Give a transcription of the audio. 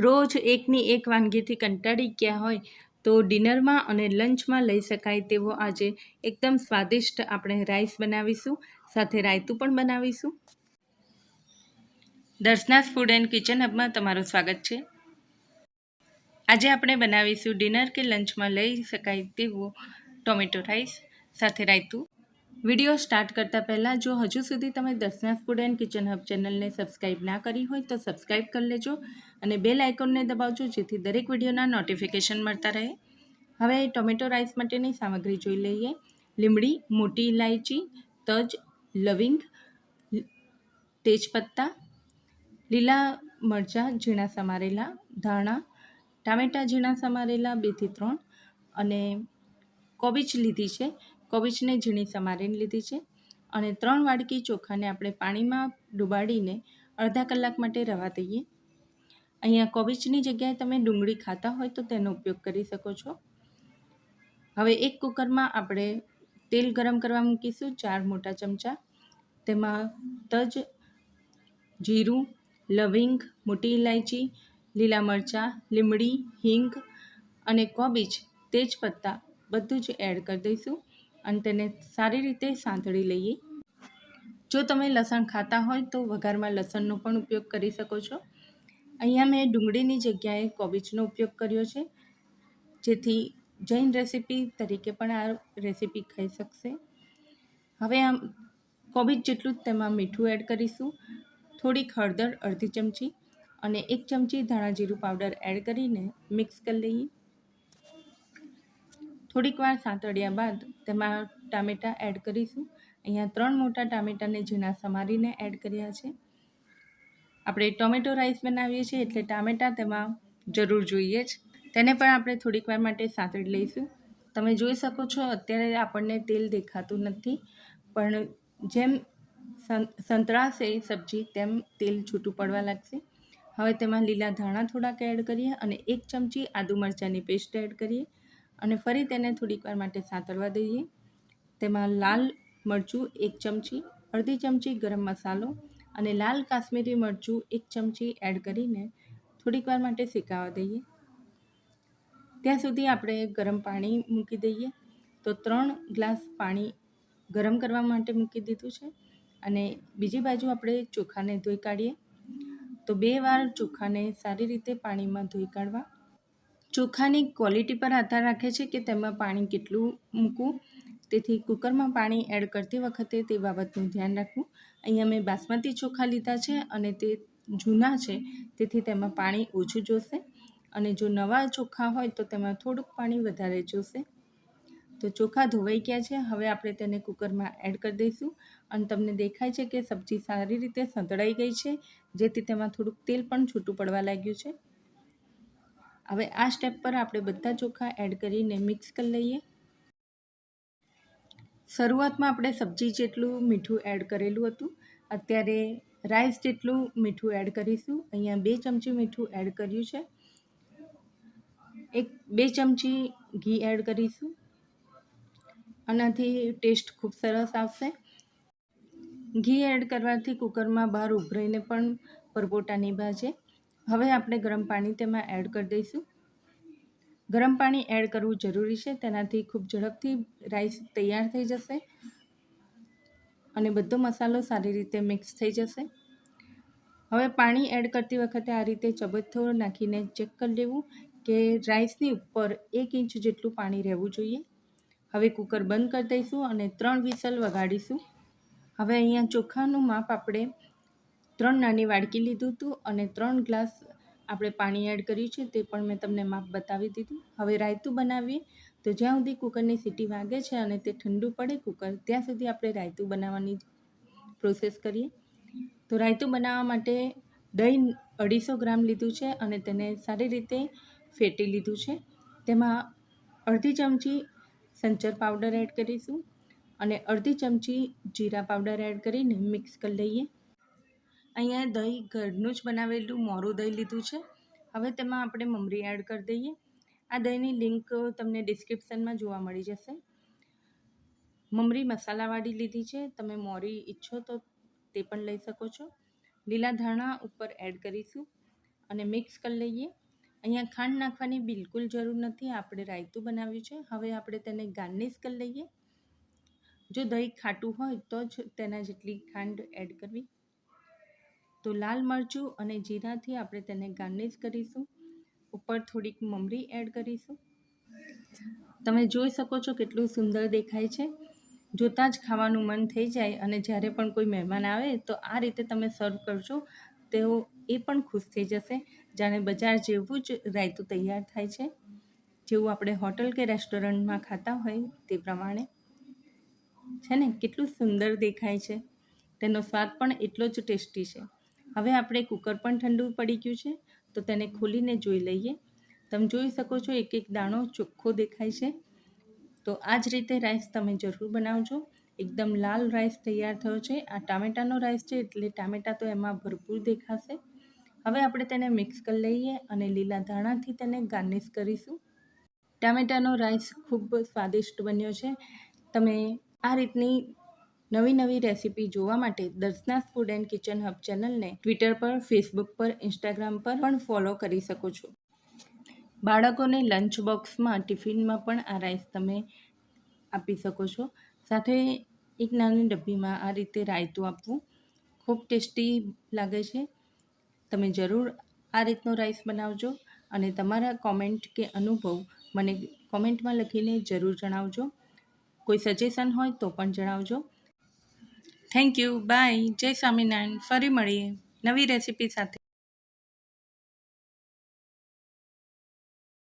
રોજ એકની એક વાનગીથી કંટાળી ગયા હોય તો ડિનરમાં અને લંચમાં લઈ શકાય તેવો આજે એકદમ સ્વાદિષ્ટ આપણે રાઈસ બનાવીશું, સાથે રાયતું પણ બનાવીશું. દર્શનાસ ફૂડ એન્ડ કિચન હબમાં તમારું સ્વાગત છે. આજે આપણે બનાવીશું ડિનર કે લંચમાં લઈ શકાય તેવો ટોમેટો રાઈસ, સાથે રાયતું વીડિયો સ્ટાર્ટ કરતાં પહેલાં જો હજુ સુધી તમે Darshana food and kitchen hub ચેનલને સબસ્ક્રાઈબ ના કરી હોય તો સબસ્ક્રાઈબ કરી લેજો અને બેલ આઇકોનને દબાવજો જેથી દરેક વિડીયોના નોટિફિકેશન મળતા રહે. હવે ટોમેટો રાઈસ માટેની સામગ્રી જોઈ લઈએ. લીમડી, મોટી ઇલાયચી, તજ, લવિંગ, તેજપત્તા, લીલા મરચાં, ઝીણા સમારેલા, ધાણા, ટામેટાં, ઝીણા સમારેલા બેથી ત્રણ અને કોબીજ લીધી છે. કોબીજને ઝીણી સમારીને લીધી છે અને ત્રણ વાડકી ચોખાને આપણે પાણીમાં ડુબાડીને અડધા કલાક માટે રવા દઈએ. અહીંયા કોબીજની જગ્યાએ તમે ડુંગળી ખાતા હોય તો તેનો ઉપયોગ કરી શકો છો. હવે એક કુકરમાં આપણે તેલ ગરમ કરવા મૂકીશું ચાર મોટા ચમચા. તેમાં તજ, જીરું, લવિંગ, મોટી ઇલાયચી લીલા મરચાં, લીમડી, હિંગ અને કોબીજ, તેજપત્તા બધું જ એડ કરી દઈશું. અને તેને સારી રીતે સાંતળી લઈએ. જો તમે લસણ ખાતા હોય તો વઘારમાં લસણનો પણ ઉપયોગ કરી શકો છો. અહીંયા મેં ડુંગળીની જગ્યાએ કોબીજનો ઉપયોગ કર્યો છે. જેથી જૈન રેસીપી તરીકે પણ આ રેસીપી ખાઈ શકશે. હવે આમ કોબીજ જેટલું જ તેમાં મીઠું એડ કરીશું. થોડીક હળદર, અડધી ચમચી અને એક ચમચી ધાણા જીરું પાવડર એડ કરીને મિક્સ કરી લઈએ. થોડીક વાર સાંતળ્યા બાદ તેમાં ટામેટાં એડ કરીશું. અહીંયા ત્રણ મોટા ટામેટાને ઝીણા સમારીને એડ કર્યા છે. આપણે ટોમેટો રાઈસ બનાવીએ છીએ એટલે ટામેટાં તેમાં જરૂર જોઈએ જ. તેને પણ આપણે થોડીક વાર માટે સાંતળી લઈશું. તમે જોઈ શકો છો, અત્યારે આપણને તેલ દેખાતું નથી, પણ જેમ સંતળાશે સબ્જી, તેમ તેલ છૂટું પડવા લાગશે. હવે તેમાં લીલા ધાણા થોડાક એડ કરીએ અને એક ચમચી આદુ મરચાંની પેસ્ટ એડ કરીએ. અને ફરી તેને થોડીક વાર માટે સાંતળવા દઈએ. તેમાં લાલ મરચું એક ચમચી, અડધી ચમચી ગરમ મસાલો અને લાલ કાશ્મીરી મરચું એક ચમચી એડ કરીને થોડીક વાર માટે શેકાવા દઈએ. ત્યાં સુધી આપણે ગરમ પાણી મૂકી દઈએ. તો ત્રણ ગ્લાસ પાણી ગરમ કરવા માટે મૂકી દીધું છે અને બીજી બાજુ આપણે ચોખાને ધોઈ કાઢીએ. તો બે વાર ચોખાને સારી રીતે પાણીમાં ધોઈ કાઢવા. ચોખાની ક્વોલિટી પર આધાર રાખે છે કે તેમાં પાણી કેટલું મૂકવું? તેથી કુકરમાં પાણી એડ કરતી વખતે તે બાબતનું ધ્યાન રાખવું. અહીંયા મેં બાસમતી ચોખા લીધા છે અને તે જૂના છે, તેથી તેમાં પાણી ઓછું જોશે. અને જો નવા ચોખા હોય તો તેમાં થોડુંક પાણી વધારે જોશે. તો ચોખા ધોવાઈ ગયા છે, હવે આપણે તેને કુકરમાં એડ કરી દઈશું. અને તમને દેખાય છે કે સબ્જી સારી રીતે સંતળાઈ ગઈ છે, જેથી તેમાં થોડુંક તેલ પણ છૂટું પડવા લાગ્યું છે. હવે આ સ્ટેપ પર આપણે બધા ચોખા એડ કરીને મિક્સ કરી લઈએ. શરૂઆતમાં આપણે સબ્જી જેટલું મીઠું એડ કરેલું હતું. અત્યારે રાઈસ જેટલું મીઠું એડ કરીશું. અહીંયા બે ચમચી મીઠું એડ કર્યું છે. એક, બે ચમચી ઘી એડ કરીશું. આનાથી ટેસ્ટ ખૂબ સરસ આવશે. ઘી એડ કરવાથી કુકરમાં બહાર ઉભરાઈને પણ પરપોટા નહીં ભાજે હવે આપણે ગરમ પાણી તેમાં એડ કરી દઈશું. ગરમ પાણી એડ કરવું જરૂરી છે, તેનાથી ખૂબ ઝડપથી રાઈસ તૈયાર થઈ જશે અને બધો મસાલો સારી રીતે મિક્સ થઈ જશે. હવે પાણી એડ કરતી વખતે આ રીતે ચબથ્થો નાખીને ચેક કરી લેવું કે રાઈસની ઉપર એક ઇંચ જેટલું પાણી રહેવું જોઈએ. હવે કુકર બંધ કરી દઈશું અને ત્રણ વિસલ વગાડીશું. હવે અહીંયા ચોખાનું માપ આપણે ત્રણ નાની વાડકી લીધું હતું અને ત્રણ ગ્લાસ આપણે પાણી એડ કર્યું છે તે પણ મેં તમને માપ બતાવી દીધું. હવે રાયતું બનાવીએ. તો જ્યાં સુધી કુકરની સીટી વાગે છે અને તે ઠંડુ પડે કુકર, ત્યાં સુધી આપણે રાયતું બનાવવાની પ્રોસેસ કરીએ. તો રાયતું બનાવવા માટે દહીં અઢીસો ગ્રામ લીધું છે અને તેને સારી રીતે ફેટી લીધું છે. તેમાં અડધી ચમચી સંચર પાવડર એડ કરીશું અને અડધી ચમચી જીરા પાવડર એડ કરીને મિક્સ કરી લઈએ અહીંયા દહીં ઘરનું જ બનાવેલું મોરું દહીં લીધું છે. હવે તેમાં આપણે મમરી એડ કરી દઈએ. આ દહીંની લિંક તમને ડિસ્ક્રિપ્શનમાં જોવા મળી જશે. મમરી મસાલાવાળી લીધી છે. તમે મોરી ઈચ્છો તો તે પણ લઈ શકો છો. લીલા ધાણા ઉપર એડ કરીશું અને મિક્સ કરી લઈએ. અહીંયા ખાંડ નાખવાની બિલકુલ જરૂર નથી. આપણે રાયતું બનાવ્યું છે. હવે આપણે તેને ગાર્નિશ કરી લઈએ. જો દહીં ખાટું હોય તો જ તેના જેટલી ખાંડ એડ કરવી. તો લાલ મરચું અને જીરાથી આપણે તેને ગાર્નિશ કરીશું. ઉપર થોડીક મમરી એડ કરીશું. તમે જોઈ શકો છો કેટલું સુંદર દેખાય છે. જોતાં જ ખાવાનું મન થઈ જાય અને જ્યારે પણ કોઈ મહેમાન આવે તો આ રીતે તમે સર્વ કરજો. તેઓ એ પણ ખુશ થઈ જશે. જાણે બજાર જેવું જ રાયતું તૈયાર થાય છે. જેવું આપણે હોટલ કે રેસ્ટોરન્ટમાં ખાતા હોય તે પ્રમાણે. છે ને? કેટલું સુંદર દેખાય છે. તેનો સ્વાદ પણ એટલો જ ટેસ્ટી છે. હવે આપણે કુકર પણ ઠંડુ પડી ગયું છે, તો તેને ખોલીને જોઈ લઈએ. તમે જોઈ શકો છો એક એક દાણો ચોખ્ખો દેખાય છે. તો આ જ રીતે રાઈસ તમે જરૂર બનાવજો. એકદમ લાલ રાઈસ તૈયાર થયો છે. આ ટામેટાનો રાઈસ છે એટલે ટામેટા તો એમાં ભરપૂર દેખાશે. હવે આપણે તેને મિક્સ કરી લઈએ અને લીલા ધાણાથી તેને ગાર્નિશ કરીશું. ટામેટાનો રાઈસ ખૂબ સ્વાદિષ્ટ બન્યો છે. તમે આ રીતની નવી નવી રેસીપી જોવા માટે Darshana's food and kitchen hub ચેનલને ટ્વિટર પર, ફેસબુક પર, ઇન્સ્ટાગ્રામ પર પણ ફોલો કરી શકો છો. બાળકોને લંચ બોક્સમાં ટિફિનમાં પણ આ રાઈસ તમે આપી શકો છો. સાથે એક નાની ડબ્બીમાં આ રીતે રાયતું આપવું ખૂબ ટેસ્ટી લાગે છે. તમે જરૂર આ રીતનો રાઈસ બનાવજો અને તમારા કોમેન્ટ કે અનુભવ મને કોમેન્ટમાં લખીને જરૂર જણાવજો. કોઈ સજેશન હોય તો પણ જણાવજો. થેન્ક યુ બાય જય સ્વામિનારાયણ. ફરી મળીએ. નવી રેસીપી સાથે.